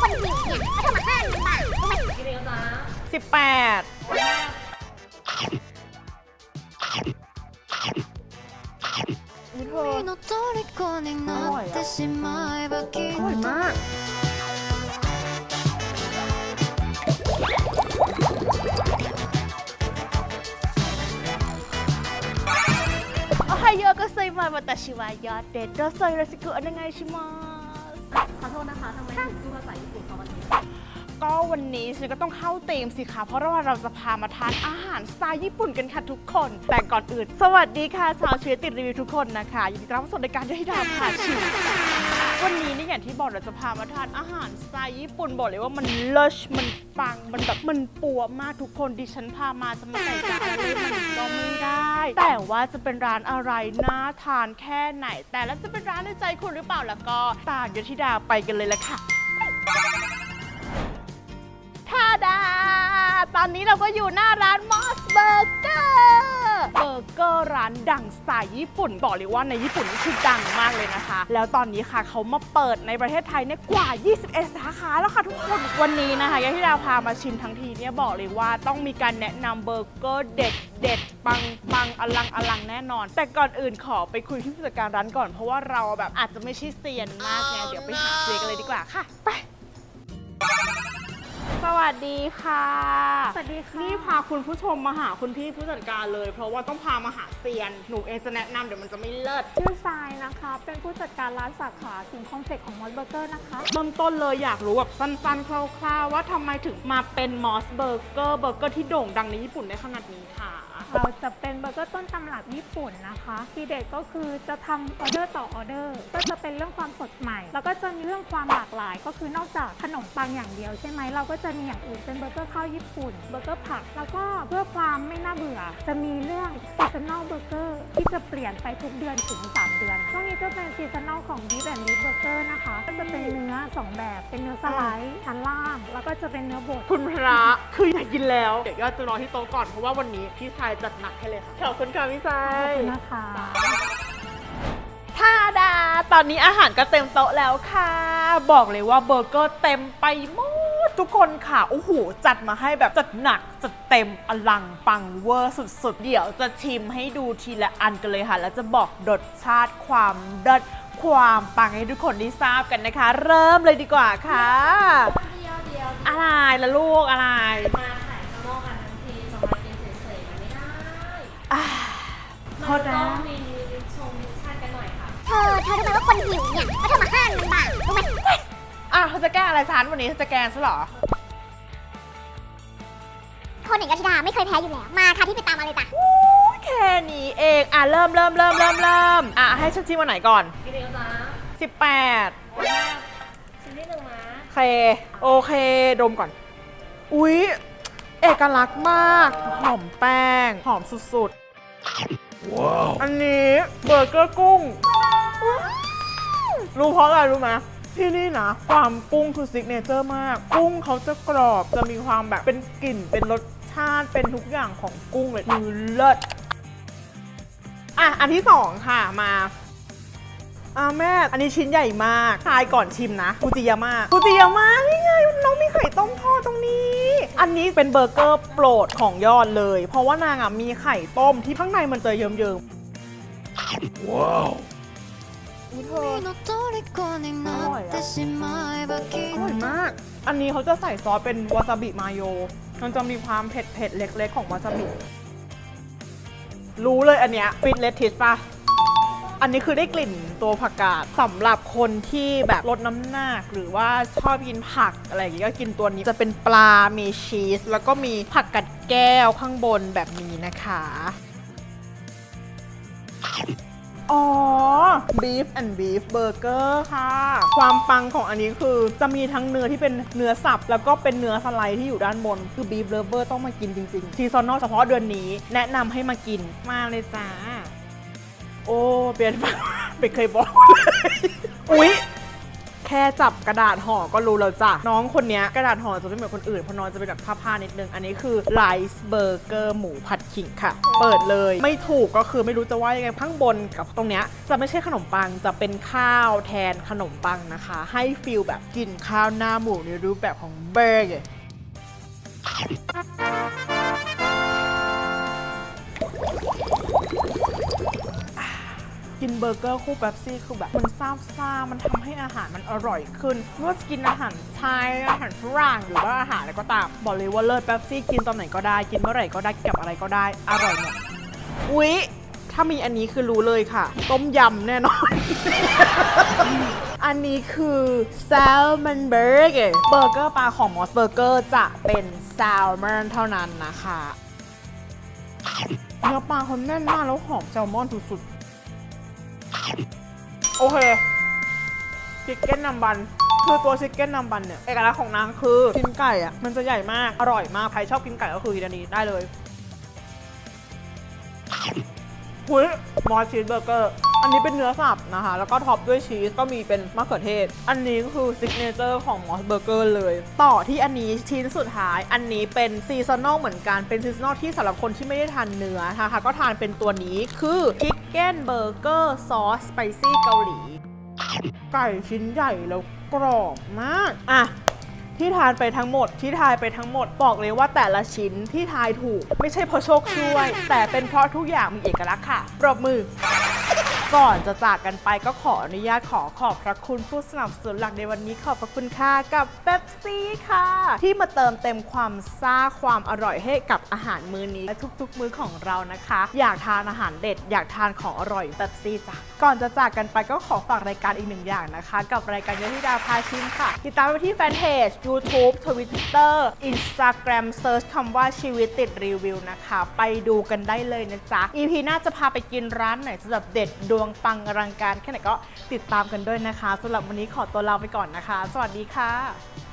คนหิวเนี่ยก็ทำมาห้าพันบาทรู้ไหม กี่เดียวจ้า สิบแปดอุ้ยเธอ 君の虜になってしまえばきっ อร่อย と มาก โอไฮโยก็ไซมาวัตชิวายอดเดดโดโซยราซิกุอันยังไงชิมาส ขอโท ษนะคะทำไมถึงพูดภาษาญี่ปุ่นคะวันนี้ก็วันนี้ฉันก็ต้องเข้าธีมสิคะเพราะว่าเราจะพามาทานอาหารสไตล์ญี่ปุ่นกันค่ะทุกคน แต่ก่อนอื่น สวัสดีค่ะชาวเชื้อติดรีวิวทุกคนนะคะยินดีต้อนรับเข้าสู่รายการยายดาวพาชิม วันนี้นี่อย่างที่บอกเราจะพามาทานอาหารสไตล์ญี่ปุ่นบอกเลยว่ามันเลิศมันปังมันแบบมันปัวมากทุกคนดิฉันพามาจะมาใส่ใจอะไรมันก็ไม่ได้ แต่ว่าจะเป็นร้านอะไรน่าทานแค่ไหน แต่แล้วจะเป็นร้านในใจคุณหรือเปล่าล่ะก็ตามยธิดาไปกันเลยละค่ะ อนนี้เราก็อยู่หน้าร้านมอสเบอร์เกอร์เบอร์เกอร์ร้านดังสไตล์ญี่ปุ่น บอกเลยว่าในญี่ปุ่นนี่คือดังมากเลยนะคะ แล้วตอนนี้ค่ะเขามาเปิดในประเทศไทยเนี่ยกว่า 21 สาขาแล้วค่ะทุกคน วันนี้นะคะยายที่ดาพามาชิมทั้งทีเนี่ยบอกเลยว่าต้องมีการแนะนำเบอร์เกอร์เด็ดเด็ดปังปังอลังอลังแน่นอน แต่ก่อนอื่นขอไปคุยที่ผู้จัดการร้านก่อน เพราะว่าเราแบบอาจจะไม่ใช่เซียนมากไงเดี๋ยวไปหาเซียนกันเลยดีกว่าค่ะ สวัสดีค่ะ สวัสดีค่ะ นี่พาคุณผู้ชมมาหาคุณพี่ผู้จัดการเลย เพราะว่าต้องพามาหาเซียน หนูเองจะแนะนำเดี๋ยวมันจะไม่เลิศ ชื่อทรายนะคะ เป็นผู้จัดการร้านสาขาสิงคอมเพล็กซ์ของมอสเบอร์เกอร์นะคะ เริ่มต้นเลยอยากรู้แบบสั้นๆ คร่าวๆ ว่าทำไมถึงมาเป็นมอสเบอร์เกอร์เบอร์เกอร์ที่โด่งดังในญี่ปุ่นได้ขนาดนี้ค่ะ เราจะเป็นเบอร์เกอร์ต้นตำรับญี่ปุ่นนะคะทีเด็ดก็คือจะทำออเดอร์ต่อออเดอร์ ก็จะเป็นเรื่องความสดใหม่ แล้วก็จะมีเรื่องความหลากหลาย ก็คือนอกจากขนมปังอย่างเดียวใช่ไหมเราก็จะมีอย่างอื่นเป็นเบอร์เกอร์ข้าวญี่ปุ่นเบอร์เกอร์ผัก แล้วก็เพื่อความไม่น่าเบื่อ จะมีเรื่องซีซันอลเบอร์เกอร์ที่จะเปลี่ยนไปทุกเดือนถึง 3 เดือนช่วงนี้จะเป็นซีซันอลของบีฟแอนด์บีฟเบอร์เกอร์นะคะก็จะเป็นเนื้อสองแบบเป็นเนื้อสไลด์ชั้นล่าง แล้วก็จะเป็นเนื้อบดคุณพระคืออยากกินแล้ว เดี๋ยวก็จะรอที่โต๊ะก่อนเพราะว่าวันนี้พี่ชายจัดหนักให้เลยค่ะ ขอบคุณค่ะพี่ชาขอบยคุณนะคะท่าดา ตอนนี้อาหารก็เต็มโต๊ะแล้วค่ะ บอกเลยว่าเบอร์เกอร์เต็มไปหมดทุกคนค่ะ โอ้โห จัดมาให้แบบจัดหนัก จัดเต็มอลังปังเวอร์สุดๆ เดี๋ยวจะชิมให้ดูทีละอันกันเลยค่ะ แล้วจะบอกรสชาติความเด็ดความปังให้ทุกคนได้ทราบกันนะคะ เริ่มเลยดีกว่าค่ะ เดียวเดียวอะไรละลูกอะไร มา โทมันษต้นะองมีมิชงมิชชั่นกันหน่อยค่ะ เธอเธอรู้ไหมว่าคนหิวเนี่ยก็ทำมาห้าพันบาทรู้ไหมอะเขาจะแกล้งอะไรฉันวันนี้เธอจะแกล้งซะเหรอ คนหนึ่งกัธิดาไม่เคยแพ้อยู่แล้ว มาค่ะที่ไปตามมาเลยจ้ะแค่นี้เอง อะเริ่มเริ่มเริ่มเริ่มเริ่มอะให้ฉันชิมวันไหนก่อนกี่เดียวจ้า18ชิ้นที่หนึ่งนะโอเค โอเคดมก่อน อุ๊ย เอกลักษณ์มาก หอมแป้ง หอมสุดๆ ว้าว อันนี้เบอร์เกอร์กุ้ง รู้เพราะอะไรรู้ไหมที่นี่นะ ความกุ้งคือซิกเนเจอร์มาก กุ้งเขาจะกรอบจะมีความแบบเป็นกลิ่น เป็นรสชาติเป็นทุกอย่างของกุ้งเลยคือเลิศอะ อันที่สองค่ะมา อ่าแม่ อันนี้ชิ้นใหญ่มากทายก่อนชิมนะฟูจิยาม่าฟูจิยาม่านี่ไงน้องมีไข่ต้มทอดตรงนี้ อันนี้เป็นเบอร์เกอร์โปรดของยอดเลย เพราะว่านางอ่ะมีไข่ต้มที่ข้างในมันจะเยิ้มๆ ว้าวอุ๊ยเธอ 君の虜になってしまえばき อ っ ร่อย と มาก อันนี้เขาจะใส่ซอสเป็นวาซาบิมาโย มันจะมีความเผ็ดเผ็ดๆเล็กๆของวาซาบิ รู้เลยอันเนี้ยฟิตเลทิสป่ะ อันนี้คือได้กลิ่นตัวผักกาดสำหรับคนที่แบบลดน้ำหนักหรือว่าชอบกินผักอะไรอย่างงี้ก็กินตัวนี้จะเป็นปลา มีชีส แล้วก็มีผักกัดแก้วข้างบนแบบนี้นะคะ อ๋อ beef and beef burger ค่ะ ความปังของอันนี้คือจะมีทั้งเนื้อที่เป็นเนื้อสับ แล้วก็เป็นเนื้อสไลด์ที่อยู่ด้านบน คือ beef lover ต้องมากินจริงๆซีซอนอลเฉพาะเดือนนี้ แนะนำให้มากินมาเลยจ้า โอ้เปลี่ยนไปไม่เคยบอกเลยอุ๊ยแคค่จับกระดาษห่อก็รู้แล้วจ้ะ น้องคนเนี้ยกระดาษห่อจะไม่เหมือนคนอื่น เพราะน้องจะเป็นแบบผ้าๆนิดนึง อันนี้คือไลซ์เบอร์เกอร์หมูผัดขิงค่ะ เปิดเลยไม่ถูกก็คือไม่รู้จะว่ายังไงข้างบนกับตรงเนี้ยจะไม่ใช่ขนมปังจะเป็นข้าวแทนขนมปังนะคะ ให้ฟิลแบบกินข้าวหน้าหมูในรูปแบบของเบอร์เกอร์ เบอร์เกอร์คู่เป๊ปซี่คือแบบมันซาบซ่ามันทำให้อาหารมันอร่อยขึ้นไม่ว่าจะกินอาหารไทยอาหารฝรั่งหรือว่าอาหารอะไรก็ตามบอกเลยว่าเลิศเป๊ปซี่กินตอนไหนก็ได้กินเมื่อไหร่ก็ได้กับอะไรก็ได้อร่อยหมดอุ๊ยถ้ามีอันนี้คือรู้เลยค่ะ ต้มยำแน่นอน อันนี้คือ salmon burger เบอร์เกอร์ปลาของมอสเบอร์เกอร์จะเป็น salmon เท่านั้นนะคะเนื้อปลาเขาแน่นมากแล้วหอมแซลมอนสุดๆ โอเคชิคเก้นนัมบัน คือตัวชิคเก้นนัมบันเนี่ย เอกลักษณ์ของนางคือชิ้นไก่อะมันจะใหญ่มาก อร่อยมาก ใครชอบกินไก่ก็คือกินอันนี้ได้เลยหุยมอสชีสเบอร์เกอร์ อันนี้เป็นเนื้อสับนะคะ แล้วก็ท็อปด้วยชีส ก็มีเป็นมะเขือเทศ อันนี้ก็คือซิกเนเจอร์ของมอสเบอร์เกอร์เลย ต่อที่อันนี้ชิ้นสุดท้าย อันนี้เป็นซีซันอลเหมือนกัน เป็นซีซันอลที่สำหรับคนที่ไม่ได้ทานเนื้อนะคะ ก็ทานเป็นตัวนี้คือชิค เก้นเบอร์เกอร์ซอสสไปซี่เกาหลี ไก่ชิ้นใหญ่แล้วกรอบมาก อะ ที่ทานไปทั้งหมดที่ทายไปทั้งหมดบอกเลยว่าแต่ละชิ้นที่ทายถูก ไม่ใช่เพราะโชคช่วย แต่เป็นเพราะทุกอย่างมีเอกลักษณ์ค่ะ ปรบมือ ก่อนจะจากกันไปก็ขออนุญาตขอขอบพระคุณผู้สนับสนุนหลักในวันนี้ขอบพระคุณค่ะกับเป๊ปซี่ค่ะ ที่มาเติมเต็มความซ่าความอร่อยให้กับอาหารมื้อนี้และทุกๆ มื้อของเรานะคะ อยากทานอาหารเด็ด อยากทานของอร่อยเป๊ปซี่จ้ะก่อนจะจากกันไปก็ขอฝากรายการอีกหนึ่งอย่างนะคะ กับรายการยธิดาพาชิมค่ะ ติดตามไปที่แฟนเพจ YouTube Twitter Instagram เซิร์ชคำว่าชีวิตติดรีวิวนะคะ ไปดูกันได้เลยนะจ๊ะ EP หน้าจะพาไปกินร้านไหนสำหรับเด็ดดวงปังอลังการแค่ไหนก็ติดตามกันด้วยนะคะสำหรับวันนี้ขอตัวลาไปก่อนนะคะ สวัสดีค่ะ